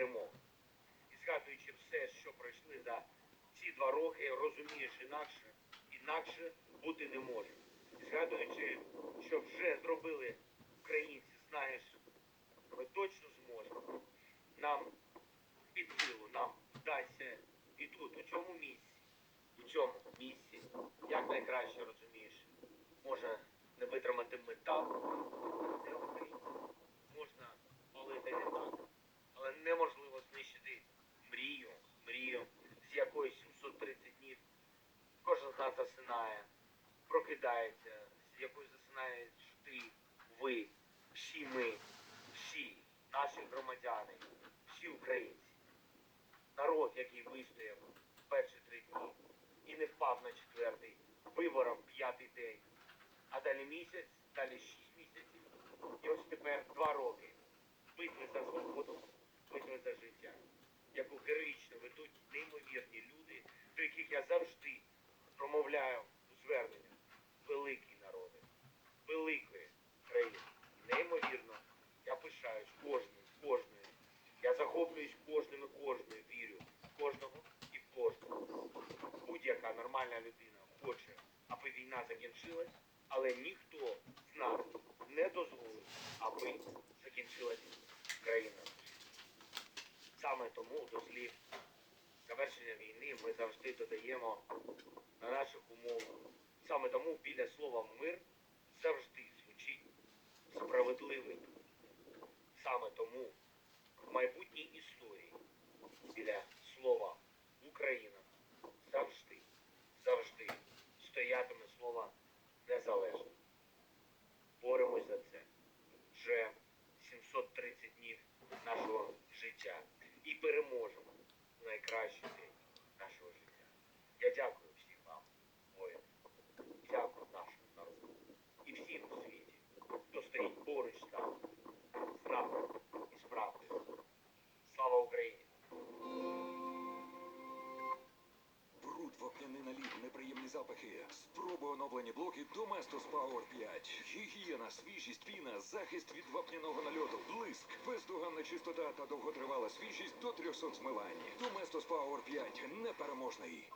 перемог. І згадуючи все, що пройшли за ці два роки, розумієш інакше, інакше бути не може. І згадуючи, що вже зробили українці, знаєш, ми точно зможемо. Нам під силу, нам вдасться і тут, у цьому місці, у цьому місці, як найкраще розумієш, може не витримати метал, не українці. Можна палити не так, але неможливо знищити мрію, мрію, з якої 730 днів кожен з нас засинає, прокидається, з якою засинаєш ти, ви, всі ми, всі наші громадяни, всі українці. Народ, який вистояв перші три дні і не впав на четвертий, вибором п'ятий день, а далі місяць, далі шість місяців, і ось тепер два роки. Битви за свободу, битви за життя, яку героїчно ведуть неймовірні люди, до яких я завжди промовляю у зверненнях. Великий народи, великої країни. Неймовірно, я пишаюсь кожним, кожною. Я захоплююсь кожним і кожною, вірю кожного і в кожного. Будь-яка нормальна людина хоче, аби війна закінчилась, але ніхто з нас не дозволить, аби закінчилась країна. Саме тому до слів завершення війни ми завжди додаємо на наших умовах. Саме тому біля слова мир завжди звучить справедливий. Саме тому в майбутній історії біля слова Україна завжди, завжди стоятиме слово незалежно. Боремось за це вже запахи. Спроби оновлені блоки Domestos Power 5. Гігієна, свіжість, піна, захист від вапняного нальоту, блиск, бездоганна чистота та довготривала свіжість до 300 змивань. Domestos Power 5 непереможний.